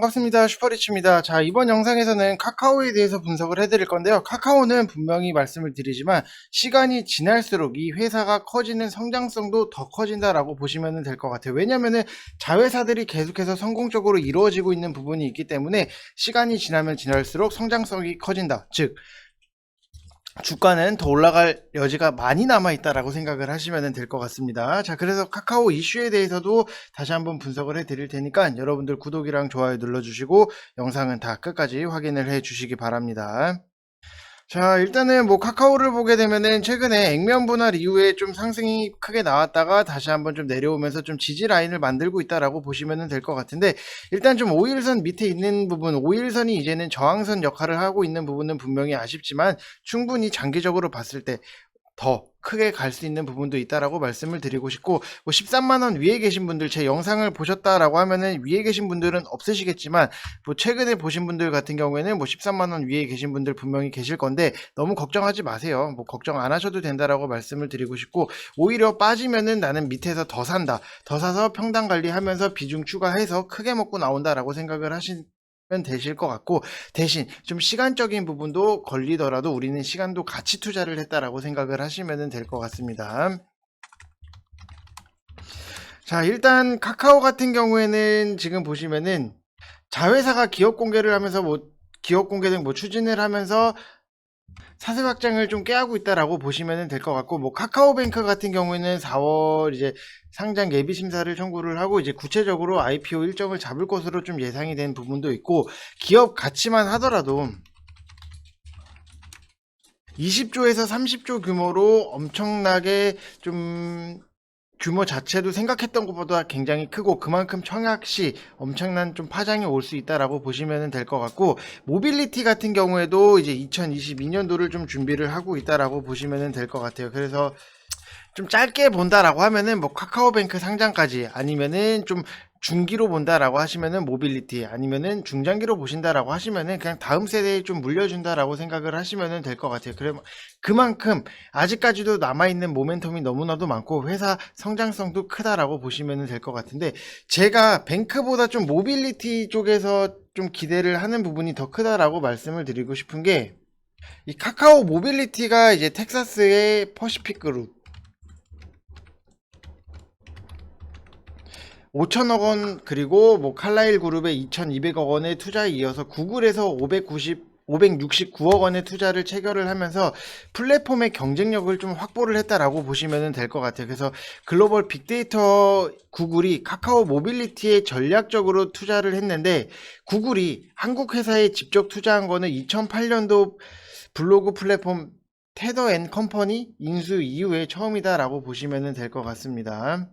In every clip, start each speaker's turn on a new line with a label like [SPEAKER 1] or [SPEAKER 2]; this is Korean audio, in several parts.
[SPEAKER 1] 반갑습니다. 슈퍼리치입니다. 자, 이번 영상에서는 카카오에 대해서 분석을 해드릴 건데요. 카카오는 분명히 말씀을 드리지만 시간이 지날수록 이 회사가 커지는 성장성도 더 커진다라고 보시면 될 것 같아요. 왜냐면은 자회사들이 계속해서 성공적으로 이루어지고 있는 부분이 있기 때문에 시간이 지나면 지날수록 성장성이 커진다. 즉, 주가는 더 올라갈 여지가 많이 남아 있다라고 생각을 하시면 될 것 같습니다. 자, 그래서 카카오 이슈에 대해서도 다시 한번 분석을 해 드릴 테니까 여러분들 구독이랑 좋아요 눌러주시고 영상은 다 끝까지 확인을 해 주시기 바랍니다. 자, 일단은 뭐 카카오를 보게 되면은 최근에 액면 분할 이후에 좀 상승이 크게 나왔다가 다시 한번 좀 내려오면서 좀 지지 라인을 만들고 있다라고 보시면 될 것 같은데 일단 좀 5일선 밑에 있는 부분, 5일선이 이제는 저항선 역할을 하고 있는 부분은 분명히 아쉽지만 충분히 장기적으로 봤을 때 더 크게 갈 수 있는 부분도 있다라고 말씀을 드리고 싶고 뭐 13만 원 위에 계신 분들 제 영상을 보셨다라고 하면은 위에 계신 분들은 없으시겠지만 뭐 최근에 보신 분들 같은 경우에는 뭐 13만 원 위에 계신 분들 분명히 계실 건데 너무 걱정하지 마세요. 뭐 걱정 안 하셔도 된다라고 말씀을 드리고 싶고 오히려 빠지면은 나는 밑에서 더 산다. 더 사서 평당 관리하면서 비중 추가해서 크게 먹고 나온다라고 생각을 하신 면 되실 것 같고 대신 좀 시간적인 부분도 걸리더라도 우리는 시간도 같이 투자를 했다라고 생각을 하시면 될 것 같습니다. 자 일단 카카오 같은 경우에는 지금 보시면은 자회사가 기업 공개를 하면서 뭐 기업 공개 등뭐 추진을 하면서 사세 확장을 좀 깨하고 있다라고 보시면 될 것 같고 뭐 카카오뱅크 같은 경우에는 4월 이제 상장 예비 심사를 청구를 하고 이제 구체적으로 IPO 일정을 잡을 것으로 좀 예상이 된 부분도 있고 기업 가치만 하더라도 20조에서 30조 규모로 엄청나게 좀 규모 자체도 생각했던 것보다 굉장히 크고 그만큼 청약시 엄청난 좀 파장이 올 수 있다라고 보시면 될 것 같고 모빌리티 같은 경우에도 이제 2022년도를 좀 준비를 하고 있다라고 보시면 될 것 같아요. 그래서 좀 짧게 본다라고 하면은 뭐 카카오뱅크 상장까지 아니면은 좀 중기로 본다라고 하시면은 모빌리티 아니면은 중장기로 보신다라고 하시면은 그냥 다음 세대에 좀 물려준다라고 생각을 하시면은 될 것 같아요. 그래 그만큼 아직까지도 남아 있는 모멘텀이 너무나도 많고 회사 성장성도 크다라고 보시면은 될 것 같은데 제가 뱅크보다 좀 모빌리티 쪽에서 좀 기대를 하는 부분이 더 크다라고 말씀을 드리고 싶은 게 이 카카오 모빌리티가 이제 텍사스의 퍼시픽 그룹 5천억 원 그리고 뭐 칼라일 그룹의 2,200억 원의 투자에 이어서 구글에서 590 569억 원의 투자를 체결을 하면서 플랫폼의 경쟁력을 좀 확보를 했다라고 보시면 될 것 같아요. 그래서 글로벌 빅데이터 구글이 카카오 모빌리티에 전략적으로 투자를 했는데 구글이 한국 회사에 직접 투자한 거는 2008년도 블로그 플랫폼 테더 앤 컴퍼니 인수 이후에 처음이다라고 보시면 될 것 같습니다.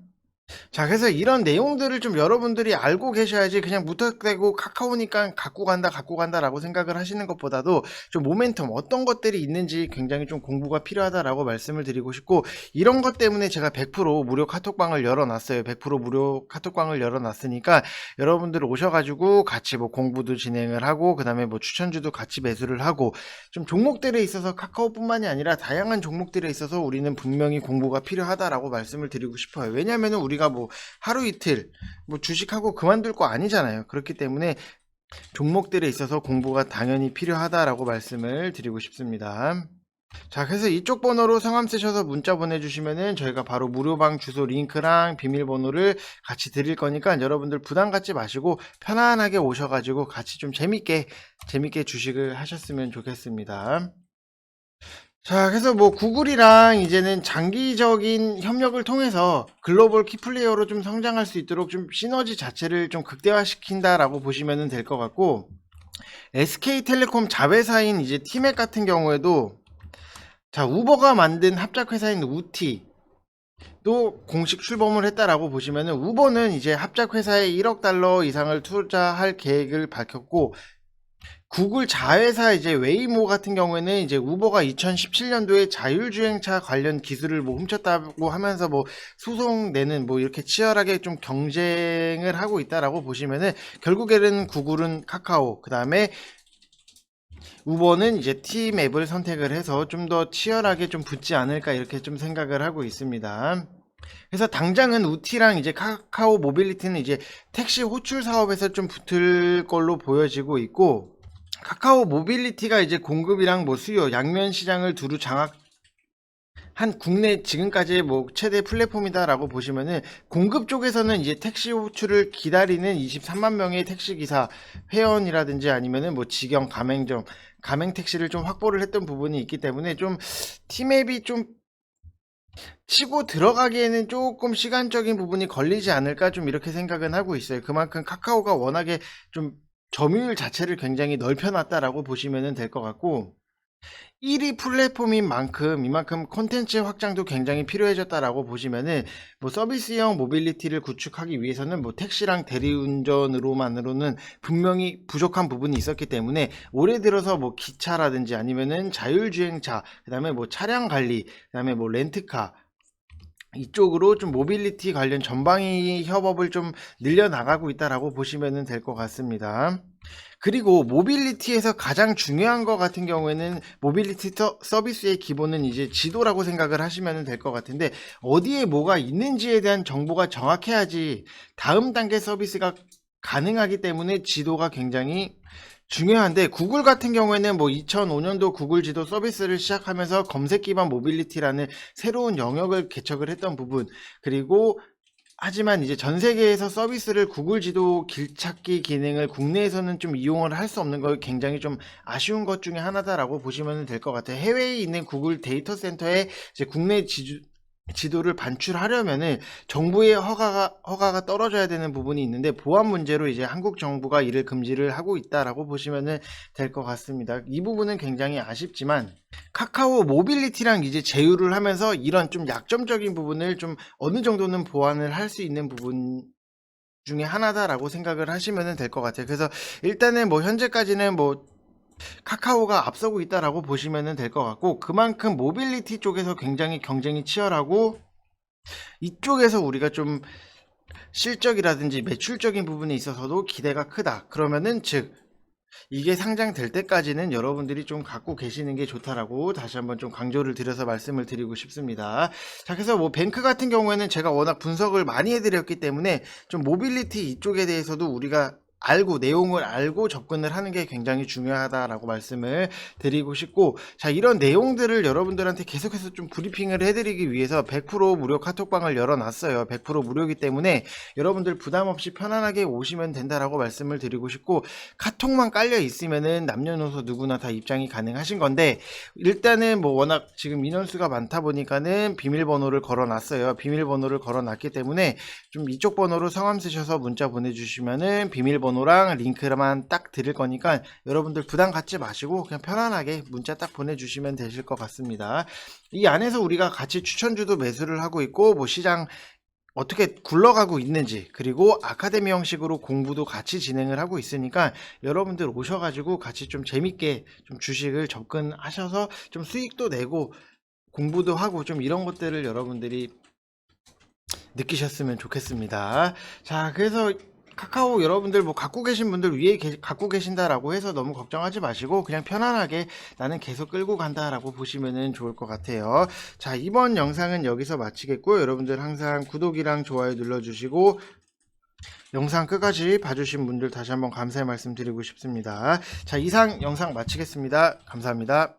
[SPEAKER 1] 자, 그래서 이런 내용들을 좀 여러분들이 알고 계셔야지 그냥 무턱대고 카카오니까 갖고 간다, 갖고 간다라고 생각을 하시는 것보다도 좀 모멘텀, 어떤 것들이 있는지 굉장히 좀 공부가 필요하다라고 말씀을 드리고 싶고, 이런 것 때문에 제가 100% 무료 카톡방을 열어놨어요. 100% 무료 카톡방을 열어놨으니까 여러분들 오셔가지고 같이 뭐 공부도 진행을 하고, 그 다음에 뭐 추천주도 같이 매수를 하고, 좀 종목들에 있어서 카카오뿐만이 아니라 다양한 종목들에 있어서 우리는 분명히 공부가 필요하다라고 말씀을 드리고 싶어요. 왜냐면은 우리가 뭐 하루 이틀 뭐 주식하고 그만둘 거 아니잖아요. 그렇기 때문에 종목들에 있어서 공부가 당연히 필요하다라고 말씀을 드리고 싶습니다. 자, 그래서 이쪽 번호로 성함 쓰셔서 문자 보내주시면은 저희가 바로 무료방 주소 링크랑 비밀번호를 같이 드릴 거니까 여러분들 부담 갖지 마시고 편안하게 오셔가지고 같이 좀 재밌게, 재밌게 주식을 하셨으면 좋겠습니다. 자, 그래서 뭐 구글이랑 이제는 장기적인 협력을 통해서 글로벌 키플레이어로 좀 성장할 수 있도록 좀 시너지 자체를 좀 극대화시킨다라고 보시면 될 것 같고 SK텔레콤 자회사인 이제 티맥 같은 경우에도 자, 우버가 만든 합작 회사인 우티 또 공식 출범을 했다라고 보시면은 우버는 이제 합작 회사에 1억 달러 이상을 투자할 계획을 밝혔고 구글 자회사 이제 웨이모 같은 경우에는 이제 우버가 2017년도에 자율주행차 관련 기술을 뭐 훔쳤다고 하면서 뭐 소송 내는 뭐 이렇게 치열하게 좀 경쟁을 하고 있다라고 보시면은 결국에는 구글은 카카오 그 다음에 우버는 이제 T맵을 선택을 해서 좀 더 치열하게 좀 붙지 않을까 이렇게 좀 생각을 하고 있습니다. 그래서 당장은 우티랑 이제 카카오 모빌리티는 이제 택시 호출 사업에서 좀 붙을 걸로 보여지고 있고 카카오 모빌리티가 이제 공급이랑 뭐 수요 양면 시장을 두루 장악 한 국내 지금까지의 뭐 최대 플랫폼이다라고 보시면은 공급 쪽에서는 이제 택시 호출을 기다리는 23만 명의 택시 기사 회원이라든지 아니면은 뭐 직영 가맹점 가맹 택시를 좀 확보를 했던 부분이 있기 때문에 좀 티맵이 좀 치고 들어가기에는 조금 시간적인 부분이 걸리지 않을까 좀 이렇게 생각은 하고 있어요. 그만큼 카카오가 워낙에 좀 점유율 자체를 굉장히 넓혀놨다라고 보시면 될 것 같고 1위 플랫폼인 만큼 이만큼 콘텐츠 확장도 굉장히 필요해졌다라고 보시면은 뭐 서비스형 모빌리티를 구축하기 위해서는 뭐 택시랑 대리운전으로만으로는 분명히 부족한 부분이 있었기 때문에 올해 들어서 뭐 기차라든지 아니면은 자율주행차 그다음에 뭐 차량 관리 그다음에 뭐 렌트카 이쪽으로 좀 모빌리티 관련 전방위 협업을 좀 늘려나가고 있다라고 보시면 될 것 같습니다. 그리고 모빌리티에서 가장 중요한 것 같은 경우에는 모빌리티 서- 서비스의 기본은 이제 지도라고 생각을 하시면 될 것 같은데 어디에 뭐가 있는지에 대한 정보가 정확해야지 다음 단계 서비스가 가능하기 때문에 지도가 굉장히 중요한데 구글 같은 경우에는 뭐 2005년도 구글 지도 서비스를 시작하면서 검색 기반 모빌리티라는 새로운 영역을 개척을 했던 부분 그리고 하지만 이제 전 세계에서 서비스를 구글 지도 길찾기 기능을 국내에서는 좀 이용을 할 수 없는 거 굉장히 좀 아쉬운 것 중에 하나다라고 보시면 될 것 같아요. 해외에 있는 구글 데이터 센터에 이제 국내 지주, 지도를 반출하려면은 정부의 허가가 허가가 떨어져야 되는 부분이 있는데 보안 문제로 이제 한국 정부가 이를 금지를 하고 있다라고 보시면 될것 같습니다. 이 부분은 굉장히 아쉽지만 카카오 모빌리티랑 이제 제휴를 하면서 이런 좀 약점적인 부분을 좀 어느 정도는 보완을 할 수 있는 부분 중에 하나다라고 생각을 하시면 될 것 같아요. 그래서 일단은 뭐 현재까지는 뭐 카카오가 앞서고 있다라고 보시면 될 것 같고 그만큼 모빌리티 쪽에서 굉장히 경쟁이 치열하고 이쪽에서 우리가 좀 실적이라든지 매출적인 부분에 있어서도 기대가 크다. 그러면은 즉 이게 상장될 때까지는 여러분들이 좀 갖고 계시는 게 좋다라고 다시 한번 좀 강조를 드려서 말씀을 드리고 싶습니다. 자, 그래서 뭐 뱅크 같은 경우에는 제가 워낙 분석을 많이 해드렸기 때문에 좀 모빌리티 이쪽에 대해서도 우리가 알고 내용을 알고 접근을 하는 게 굉장히 중요하다라고 말씀을 드리고 싶고 자 이런 내용들을 여러분들한테 계속해서 좀 브리핑을 해드리기 위해서 100% 무료 카톡방을 열어놨어요. 100% 무료이기 때문에 여러분들 부담 없이 편안하게 오시면 된다라고 말씀을 드리고 싶고 카톡만 깔려 있으면은 남녀노소 누구나 다 입장이 가능하신 건데 일단은 뭐 워낙 지금 인원수가 많다 보니까는 비밀번호를 걸어놨어요. 비밀번호를 걸어놨기 때문에 좀 이쪽 번호로 성함 쓰셔서 문자 보내주시면은 비밀번호 랑 링크만 딱 드릴 거니까 여러분들 부담 갖지 마시고 그냥 편안하게 문자 딱 보내주시면 되실 것 같습니다. 이 안에서 우리가 같이 추천주도 매수를 하고 있고 뭐 시장 어떻게 굴러가고 있는지 그리고 아카데미 형식으로 공부도 같이 진행을 하고 있으니까 여러분들 오셔가지고 같이 좀 재밌게 좀 주식을 접근하셔서 좀 수익도 내고 공부도 하고 좀 이런 것들을 여러분들이 느끼셨으면 좋겠습니다. 자, 그래서 카카오 여러분들 뭐 갖고 계신 분들 위에 계- 갖고 계신다라고 해서 너무 걱정하지 마시고 그냥 편안하게 나는 계속 끌고 간다라고 보시면 좋을 것 같아요. 자, 이번 영상은 여기서 마치겠고요. 여러분들 항상 구독이랑 좋아요 눌러주시고 영상 끝까지 봐주신 분들 다시 한번 감사의 말씀 드리고 싶습니다. 자, 이상 영상 마치겠습니다. 감사합니다.